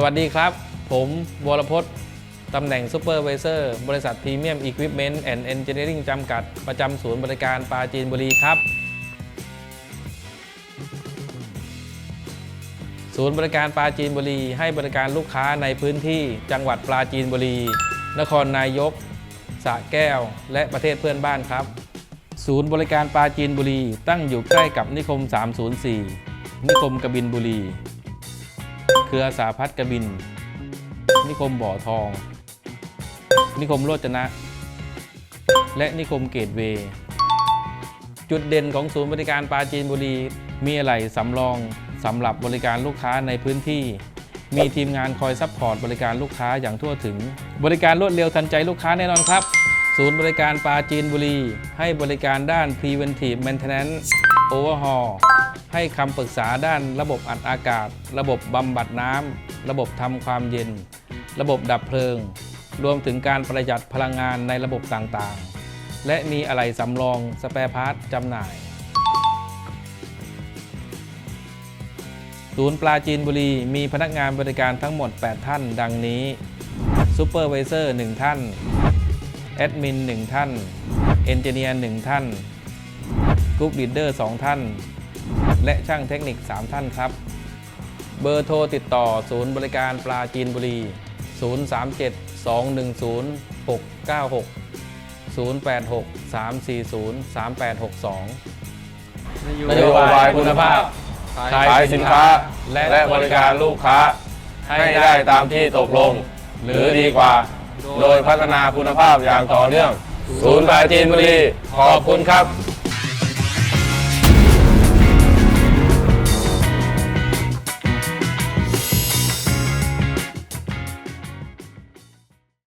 สวัสดีครับ ผมวรพจน์ตำแหน่งซูเปอร์ไวเซอร์บริษัทพรีเมียมอุปกรณ์แอนด์เอนจิเนียริ่งจำกัด ประจำศูนย์บริการปราจีนบุรีครับ ศูนย์บริการปราจีนบุรี ให้บริการลูกค้าในพื้นที่จังหวัดปราจีนบุรี นครนายกสระแก้ว และประเทศเพื่อนบ้านครับ ศูนย์บริการปราจีนบุรี ตั้งอยู่ใกล้กับนิคม 304 นิคมกบินบุรี เครือสาพัฒกบิน นิคมบ่อทอง นิคมโรจนะ และนิคมเกตเวย์จุดเด่นของศูนย์บริการปราจีนบุรี มีอะไรสำรองสำหรับบริการลูกค้าในพื้นที่ มีทีมงานคอยซัพพอร์ตบริการลูกค้าอย่างทั่วถึง บริการรวดเร็วทันใจลูกค้าแน่นอนครับ ศูนย์บริการปราจีนบุรี ให้บริการด้าน Preventive Maintenance Overhaul ให้คำปรึกษาด้านระบบอัดอากาศ ระบบบำบัดน้ำ ระบบทำความเย็น ระบบดับเพลิง รวมถึงการประหยัดพลังงานในระบบต่างๆ และมีอะไหล่สำรองสเปร์พาร์ทจำหน่าย ศูนย์ปราจีนบุรีมีพนักงานบริการทั้งหมด 8 ท่านดังนี้ซูเปอร์ไวเซอร์1ท่านแอดมิน1ท่านเอนจิเนียร์1ท่านกรุ๊ปลีดเดอร์2ท่าน และช่างเทคนิค 3 ท่านครับ เบอร์โทรติดต่อศูนย์บริการปราจีนบุรี 037 210 696 086 340 3862 นโยบายคุณภาพ ขายสินค้าและบริการลูกค้า ให้ได้ตามที่ตกลง หรือดีกว่า โดยพัฒนาคุณภาพอย่างต่อเนื่อง ศูนย์ปราจีนบุรี ขอบคุณครับ